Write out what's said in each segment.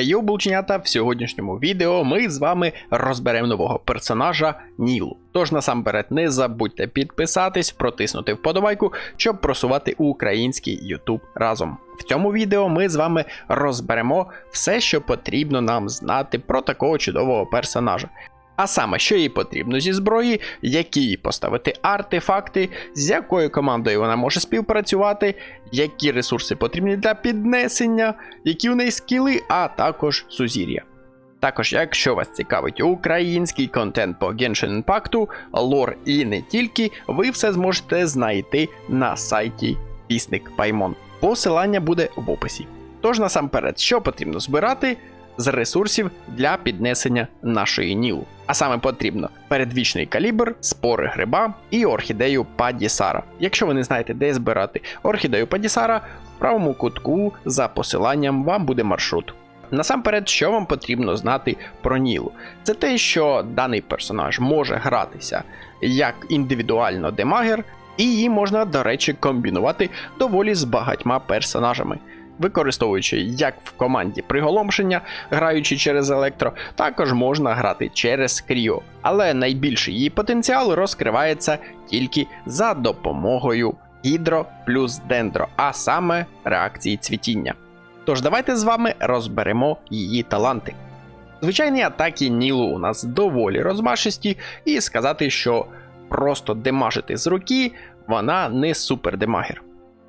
Йоу, булченята, в сьогоднішньому відео ми з вами розберемо нового персонажа Нілу. Тож насамперед не забудьте підписатись, протиснути вподобайку, щоб просувати український YouTube разом. В цьому відео ми з вами розберемо все, що потрібно нам знати про такого чудового персонажа. А саме, що їй потрібно зі зброї, які їй поставити артефакти, з якою командою вона може співпрацювати, які ресурси потрібні для піднесення, які у неї скіли, а також сузір'я. Також, якщо вас цікавить український контент по Genshin Impact, лор і не тільки, ви все зможете знайти на сайті Пісник Паймон. Посилання буде в описі. Тож насамперед, що потрібно збирати з ресурсів для піднесення нашої нілу. А саме потрібно передвічний калібр, спори гриба і орхідею Падісара. Якщо ви не знаєте, де збирати орхідею Падісара, в правому кутку за посиланням вам буде маршрут. Насамперед, що вам потрібно знати про Нілу? Це те, що даний персонаж може гратися як індивідуально демагер, і її можна, до речі, комбінувати доволі з багатьма персонажами використовуючи як в команді приголомшення, граючи через електро, також можна грати через кріо. Але найбільший її потенціал розкривається тільки за допомогою гідро плюс дендро, а саме реакції цвітіння. Тож давайте з вами розберемо її таланти. Звичайні атаки Нілу у нас доволі розмашисті, і сказати, що просто демажити з руки, вона не супердемагер.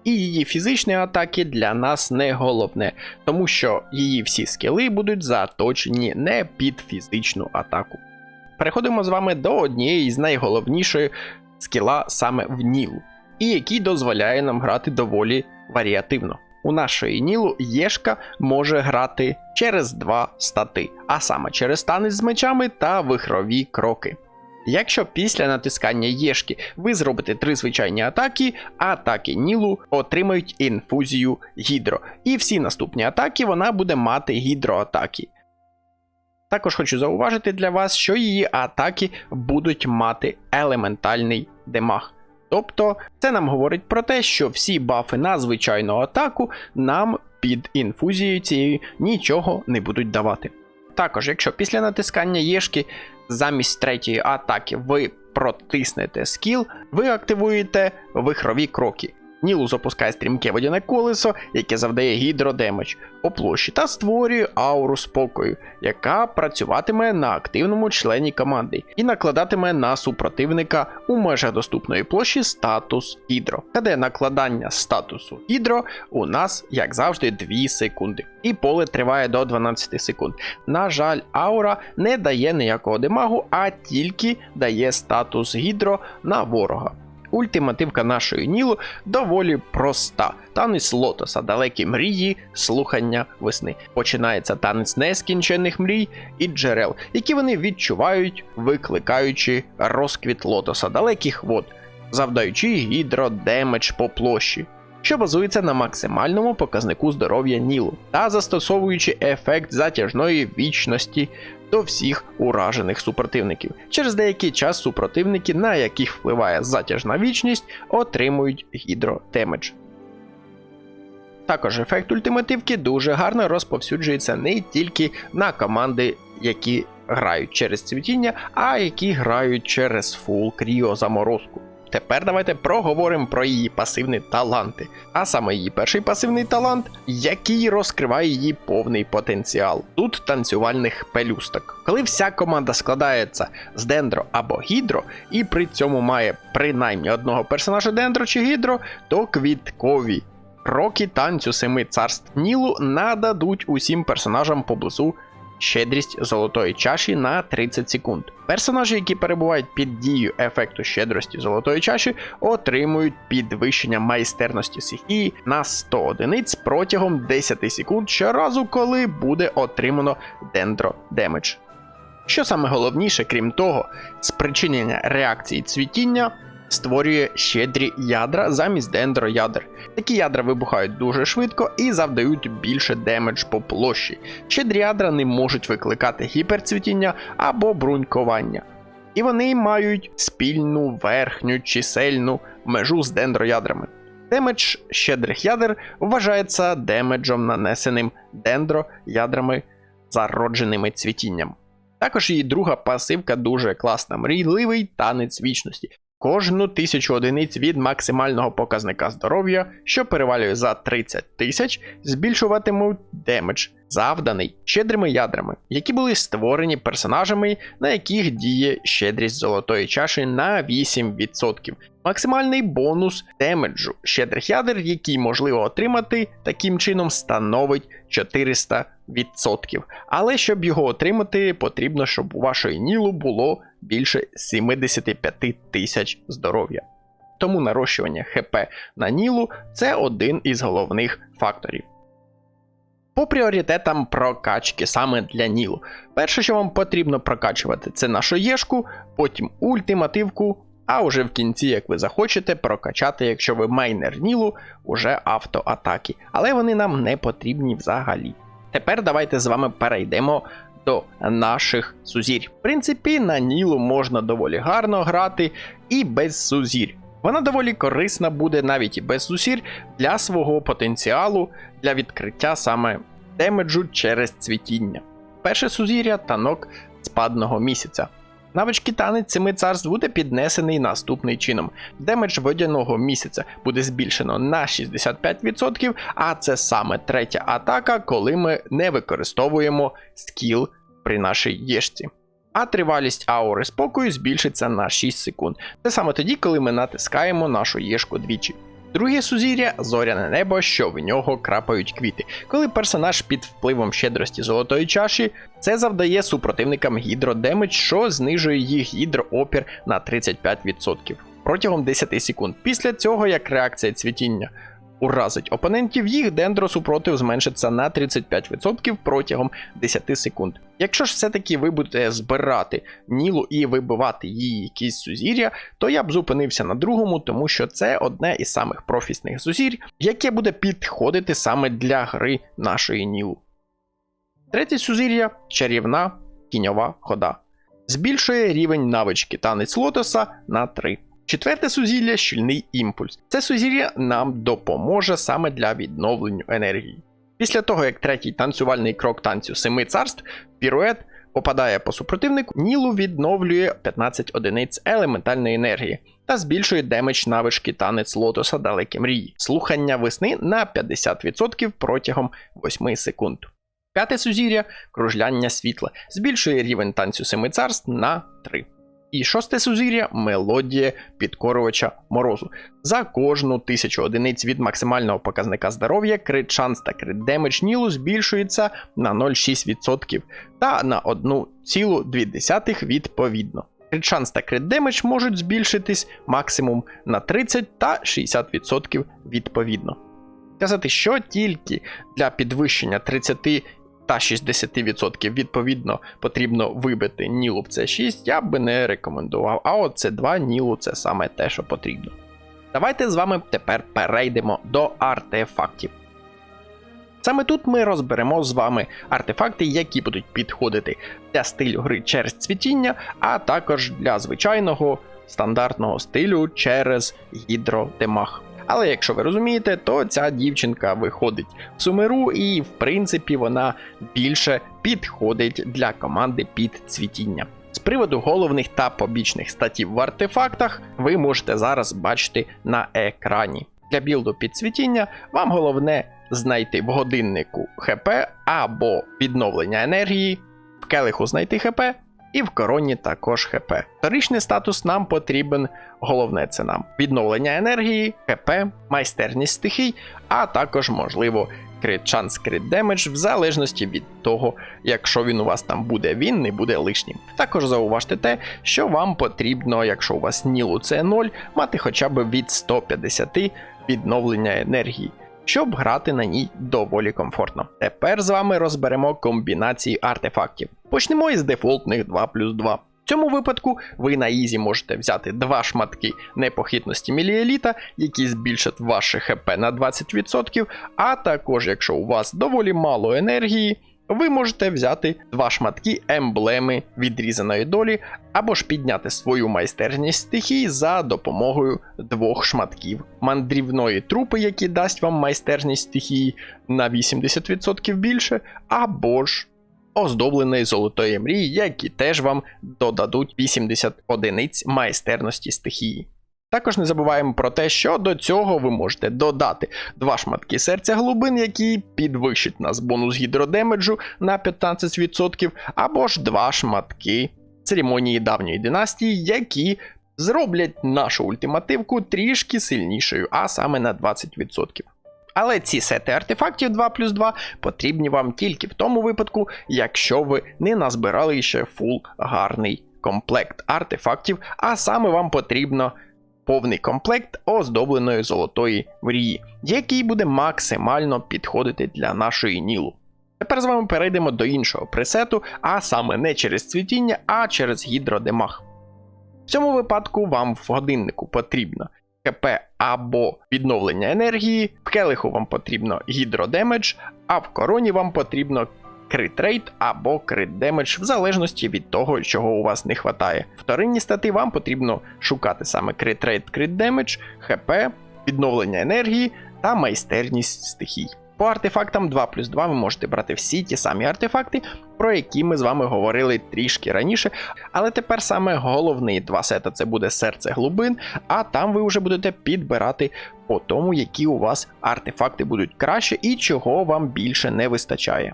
І її фізичні атаки для нас не головне, тому що її всі скіли будуть заточені не під фізичну атаку. Переходимо з вами до однієї з найголовнішої скіла саме в Нілу, і який дозволяє нам грати доволі варіативно. У нашої Нілу Єшка може грати через два стати, а саме через танець з мечами та вихрові кроки. Якщо після натискання Єшки ви зробите три звичайні атаки, атаки Нілу отримають інфузію гідро. І всі наступні атаки вона буде мати гідроатаки. Також хочу зауважити для вас, що її атаки будуть мати елементальний демаг. Тобто, це нам говорить про те, що всі бафи на звичайну атаку нам під інфузією цією нічого не будуть давати. Також, якщо після натискання Єшки замість третьої атаки ви протиснете скіл, ви активуєте вихрові кроки. Нілу запускає стрімке водяне колесо, яке завдає гідродемедж по площі та створює ауру спокою, яка працюватиме на активному члені команди і накладатиме на супротивника у межах доступної площі статус гідро. КД накладання статусу гідро у нас, як завжди, 2 секунди. І поле триває до 12 секунд. На жаль, аура не дає ніякого демагу, а тільки дає статус гідро на ворога. Ультимативка нашої Нілу доволі проста. Танець лотоса, далекі мрії, слухання весни. Починається танець нескінчених мрій і джерел, які вони відчувають, викликаючи розквіт лотоса далеких вод, завдаючи гідродемедж по площі. Що базується на максимальному показнику здоров'я Нілу та застосовуючи ефект затяжної вічності до всіх уражених супротивників. Через деякий час супротивники, на яких впливає затяжна вічність, отримують гідротемедж. Також ефект ультимативки дуже гарно розповсюджується не тільки на команди, які грають через цвітіння, а які грають через фул кріо заморозку. Тепер давайте проговоримо про її пасивні таланти. А саме її перший пасивний талант, який розкриває її повний потенціал. Тут танцювальних пелюсток. Коли вся команда складається з дендро або гідро, і при цьому має принаймні одного персонажа дендро чи гідро, то квіткові. Роки танцю семи царств Нілу нададуть усім персонажам поблизу щедрість золотої чаші на 30 секунд. Персонажі, які перебувають під дією ефекту щедрості золотої чаші, отримують підвищення майстерності стихії на 100 одиниць протягом 10 секунд щоразу, коли буде отримано дендро демедж. Що саме головніше, крім того, спричинення реакції цвітіння створює щедрі ядра замість дендроядер. Такі ядра вибухають дуже швидко і завдають більше демедж по площі. Щедрі ядра не можуть викликати гіперцвітіння або брунькування. І вони мають спільну верхню чисельну межу з дендроядрами. Демедж щедрих ядер вважається демеджом, нанесеним дендроядрами зародженими цвітінням. Також її друга пасивка дуже класна, мрійливий танець вічності. Кожну тисячу одиниць від максимального показника здоров'я, що перевалює за 30 тисяч, збільшуватимуть демедж, завданий щедрими ядрами, які були створені персонажами, на яких діє щедрість золотої чаші на 8%. Максимальний бонус демеджу щедрих ядер, який можливо отримати таким чином, становить 400%. Але щоб його отримати, потрібно, щоб у вашої Нілу було більше 75 тисяч здоров'я. Тому нарощування ХП на Нілу це один із головних факторів. По пріоритетам прокачки саме для Нілу. Перше, що вам потрібно прокачувати, це нашу єшку, потім ультимативку, а уже в кінці, як ви захочете, прокачати, якщо ви майнер Нілу, уже автоатаки. Але вони нам не потрібні взагалі. Тепер давайте з вами перейдемо до наших сузірь. В принципі, на Нілу можна доволі гарно грати і без сузірь. Вона доволі корисна буде навіть і без сузірь для свого потенціалу для відкриття саме демеджу через цвітіння. Перше сузір'я танок спадного місяця. Навички танець семи царств буде піднесений наступний чином. Демедж водяного місяця буде збільшено на 65%, а це саме третя атака, коли ми не використовуємо скіл при нашій єшці. А тривалість аури спокою збільшиться на 6 секунд. Це саме тоді, коли ми натискаємо нашу єшку двічі. Друге сузір'я зоряне небо, що в нього крапають квіти. Коли персонаж під впливом щедрості золотої чаші, це завдає супротивникам гідродемедж, що знижує їх гідроопір на 35% протягом 10 секунд. Після цього, як реакція цвітіння уразить опонентів, їх дендро супротив зменшиться на 35% протягом 10 секунд. Якщо ж все-таки ви будете збирати Нілу і вибивати її якісь сузір'я, то я б зупинився на другому, тому що це одне із самих профісних сузір'я, яке буде підходити саме для гри нашої Нілу. Третє сузір'я чарівна кіньова хода. Збільшує рівень навички танець лотоса на 3. Четверте сузілля щільний імпульс. Це сузір'я нам допоможе саме для відновлення енергії. Після того, як третій танцювальний крок танцю семи царств, пірует попадає по супротивнику, Нілу відновлює 15 одиниць елементальної енергії та збільшує демедж навички танець лотоса далекі мрії, слухання весни на 50% протягом 8 секунд. П'яте сузір'я кружляння світла збільшує рівень танцю семи царств на 3. І шосте сузір'я мелодія підкорювача морозу. За кожну тисячу одиниць від максимального показника здоров'я крит шанс та крит демедж Нілу збільшується на 0,6% та на 1,2 відповідно. Крит шанс та крит демедж можуть збільшитись максимум на 30 та 60% відповідно. Сказати, що тільки для підвищення 30 та 60% відповідно потрібно вибити Нілу в C6, я би не рекомендував. А от C2 Нілу це саме те, що потрібно. Давайте з вами тепер перейдемо до артефактів. Саме тут ми розберемо з вами артефакти, які будуть підходити для стилю гри через цвітіння, а також для звичайного стандартного стилю через гідродемах. Але якщо ви розумієте, то ця дівчинка виходить в сумеру, і в принципі вона більше підходить для команди під цвітіння. З приводу головних та побічних статів в артефактах ви можете зараз бачити на екрані. Для білду під цвітіння вам головне знайти в годиннику ХП або відновлення енергії, в келиху знайти ХП і в короні також ХП. Вторичний статус нам потрібен, головне це нам відновлення енергії, ХП, майстерність стихій, а також, можливо, крит шанс крит демедж, в залежності від того, якщо він у вас там буде, він не буде лишнім. Також зауважте те, що вам потрібно, якщо у вас нілу це 0, мати хоча б від 150 відновлення енергії щоб грати на ній доволі комфортно. Тепер з вами розберемо комбінації артефактів. Почнемо із дефолтних 2 плюс 2. В цьому випадку ви на Ізі можете взяти два шматки непохитності міліеліта, які збільшать ваше ХП на 20%, а також, якщо у вас доволі мало енергії, ви можете взяти два шматки емблеми відрізаної долі, або ж підняти свою майстерність стихій за допомогою двох шматків мандрівної трупи, які дасть вам майстерність стихії на 80% більше, або ж оздобленої золотої мрії, які теж вам додадуть 80 одиниць майстерності стихії. Також не забуваємо про те, що до цього ви можете додати два шматки серця глибин, які підвищать нас бонус гідродемеджу на 15%, або ж два шматки церемонії давньої династії, які зроблять нашу ультимативку трішки сильнішою, а саме на 20%. Але ці сети артефактів 2 плюс 2 потрібні вам тільки в тому випадку, якщо ви не назбирали ще фул гарний комплект артефактів, а саме вам потрібно повний комплект оздобленої золотої мрії, який буде максимально підходити для нашої нілу. Тепер з вами перейдемо до іншого пресету, а саме не через цвітіння, а через гідродемах. В цьому випадку вам в годиннику потрібно КП або відновлення енергії, в келиху вам потрібно гідродемедж, а в короні вам потрібно крит рейт або крит демедж, в залежності від того, чого у вас не вистачає. Вторинні стати вам потрібно шукати саме крит рейт, крит демедж, ХП, відновлення енергії та майстерність стихій. По артефактам 2 плюс 2 ви можете брати всі ті самі артефакти, про які ми з вами говорили трішки раніше. Але тепер саме головний два сета це буде серце глибин, а там ви вже будете підбирати по тому, які у вас артефакти будуть краще і чого вам більше не вистачає.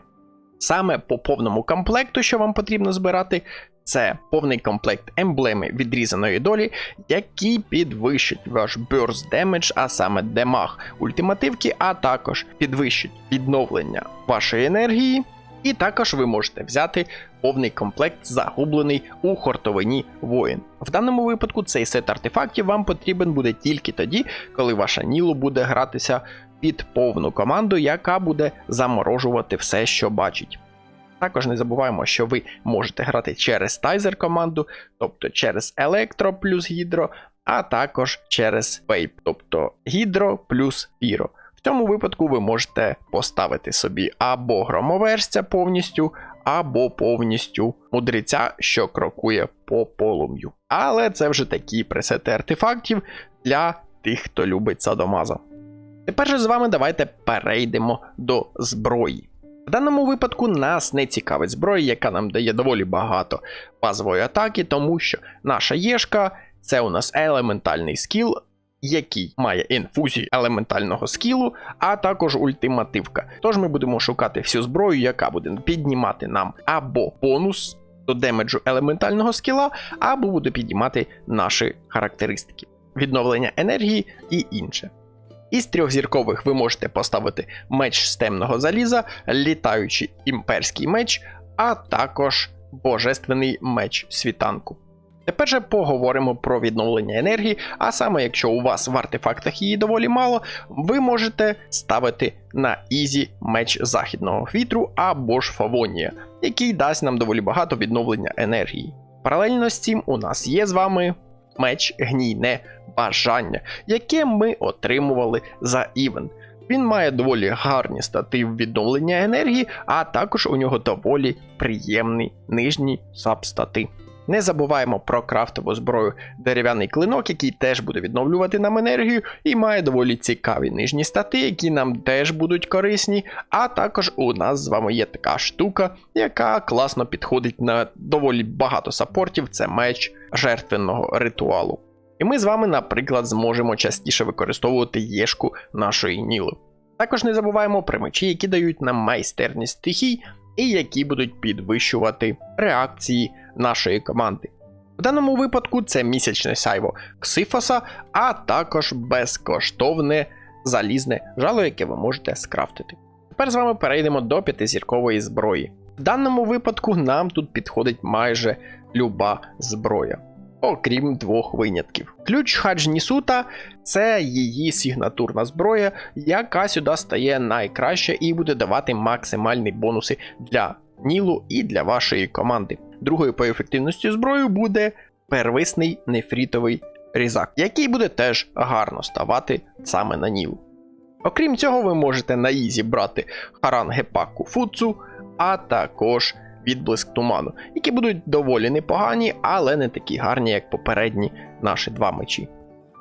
Саме по повному комплекту, що вам потрібно збирати, це повний комплект емблеми відрізаної долі, які підвищать ваш burst damage, а саме демаг ультимативки, а також підвищить відновлення вашої енергії. І також ви можете взяти повний комплект, загублений у хортовині воїн. В даному випадку цей сет артефактів вам потрібен буде тільки тоді, коли ваша Нілу буде гратися під повну команду, яка буде заморожувати все, що бачить. Також не забуваємо, що ви можете грати через тайзер команду, тобто через електро плюс гідро, а також через вейп, тобто гідро плюс піро. Цьому випадку ви можете поставити собі або громоверця повністю, або повністю мудреця, що крокує по полум'ю. Але це вже такі пресети артефактів для тих, хто любить садомаза. Тепер же з вами давайте перейдемо до зброї. В даному випадку нас не цікавить зброя, яка нам дає доволі багато базової атаки, тому що наша єшка це у нас елементальний скіл, який має інфузію елементального скілу, а також ультимативка. Тож ми будемо шукати всю зброю, яка буде піднімати нам або бонус до демеджу елементального скіла, або буде піднімати наші характеристики, відновлення енергії і інше. Із трьохзіркових ви можете поставити меч з темного заліза, літаючий імперський меч, а також божественний меч світанку. Тепер же поговоримо про відновлення енергії, а саме якщо у вас в артефактах її доволі мало, ви можете ставити на Ізі меч західного вітру або ж Фавонія, який дасть нам доволі багато відновлення енергії. Паралельно з цим у нас є з вами меч гнійне бажання, яке ми отримували за івент. Він має доволі гарні стати відновлення енергії, а також у нього доволі приємні нижні сабстати. Не забуваємо про крафтову зброю дерев'яний клинок, який теж буде відновлювати нам енергію, і має доволі цікаві нижні стати, які нам теж будуть корисні. А також у нас з вами є така штука, яка класно підходить на доволі багато саппортів, це меч жертвенного ритуалу. І ми з вами, наприклад, зможемо частіше використовувати єшку нашої ніли. Також не забуваємо про мечі, які дають нам майстерність стихій, і які будуть підвищувати реакції нашої команди. В даному випадку це місячне сайво Ксифоса, а також безкоштовне залізне жало, яке ви можете скрафтити. Тепер з вами перейдемо до п'ятизіркової зброї. В даному випадку нам тут підходить майже люба зброя, окрім двох винятків. Ключ Хаджнісута це її сигнатурна зброя, яка сюди стає найкраще і буде давати максимальні бонуси для Нілу і для вашої команди. Другою по ефективності зброю буде первисний нефрітовий різак, який буде теж гарно ставати саме на Нілу. Окрім цього, ви можете на Ізі брати Харан Гепаку Фуцу, а також відблиск туману, які будуть доволі непогані, але не такі гарні, як попередні наші два мечі.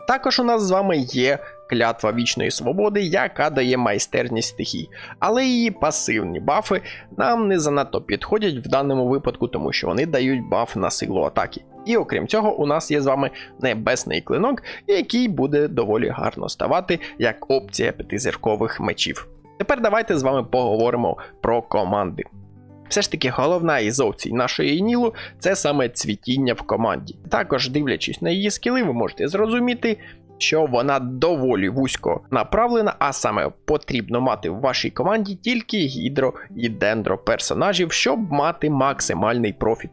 Також у нас з вами є клятва вічної свободи, яка дає майстерність стихій. Але її пасивні бафи нам не занадто підходять в даному випадку, тому що вони дають баф на силу атаки. І окрім цього, у нас є з вами небесний клинок, який буде доволі гарно ставати як опція п'ятизіркових мечів. Тепер давайте з вами поговоримо про команди. Все ж таки, головна із опцій нашої Нілу це саме цвітіння в команді. Також, дивлячись на її скіли, ви можете зрозуміти, що вона доволі вузько направлена, а саме потрібно мати в вашій команді тільки гідро і дендро персонажів, щоб мати максимальний профіт.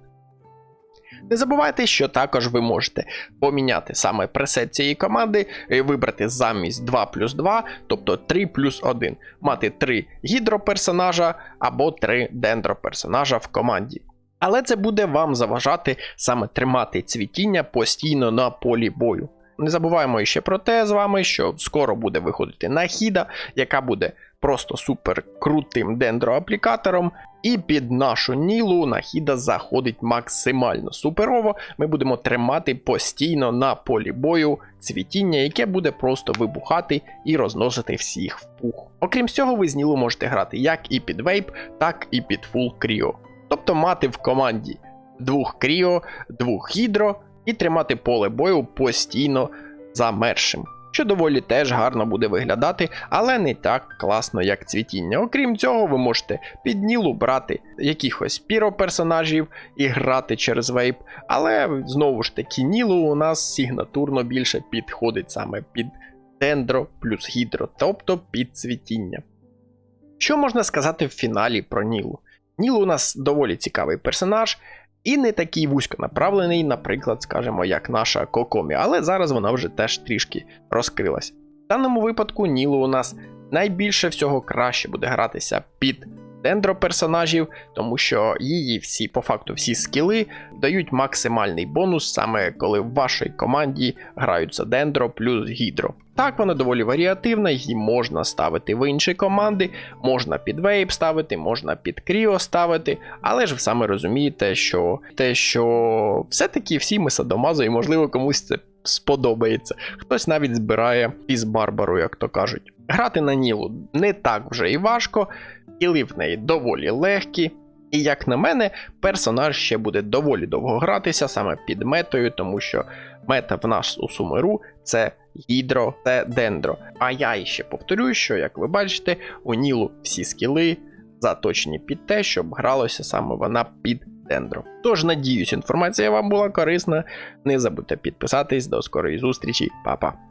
Не забувайте, що також ви можете поміняти саме пресет цієї команди, і вибрати замість 2 плюс 2, тобто 3 плюс 1, мати 3 гідроперсонажа або 3 дендроперсонажа в команді. Але це буде вам заважати саме тримати цвітіння постійно на полі бою. Не забуваємо ще про те з вами, що скоро буде виходити нахіда, яка буде просто супер крутим дендроаплікатором. І під нашу нілу нахіда заходить максимально суперово. Ми будемо тримати постійно на полі бою цвітіння, яке буде просто вибухати і розносити всіх в пух. Окрім цього, ви з нілу можете грати як і під вейп, так і під фул кріо. Тобто мати в команді двох кріо, двох гідро і тримати поле бою постійно замершим. Що доволі теж гарно буде виглядати, але не так класно, як цвітіння. Окрім цього, ви можете під Нілу брати якихось піро-персонажів і грати через вейп. Але знову ж таки, Нілу у нас сигнатурно більше підходить саме під дендро плюс гідро, тобто під цвітіння. Що можна сказати в фіналі про Нілу? Нілу у нас доволі цікавий персонаж. І не такий вузько направлений, наприклад, скажімо, як наша Кокомі, але зараз вона вже теж трішки розкрилась. В даному випадку Нілу у нас найбільше всього краще буде гратися під дендро персонажів, тому що її всі, по факту, всі скіли дають максимальний бонус, саме коли в вашій команді граються дендро плюс гідро. Так, вона доволі варіативна, її можна ставити в інші команди, можна під вейп ставити, можна під кріо ставити, але ж ви саме розумієте, що те, що все-таки всі ми садомазо, і можливо комусь це сподобається. Хтось навіть збирає із барбару, як то кажуть. Грати на Нілу не так вже і важко, кіли в неї доволі легкі. І як на мене, персонаж ще буде доволі довго гратися саме під метою, тому що мета в нас у Сумеру це гідро, це дендро. А я іще повторюю, що, як ви бачите, у Нілу всі скіли заточені під те, щоб гралося саме вона під дендро. Тож, надіюсь, інформація вам була корисна. Не забудьте підписатись. До скорої зустрічі, Па-па.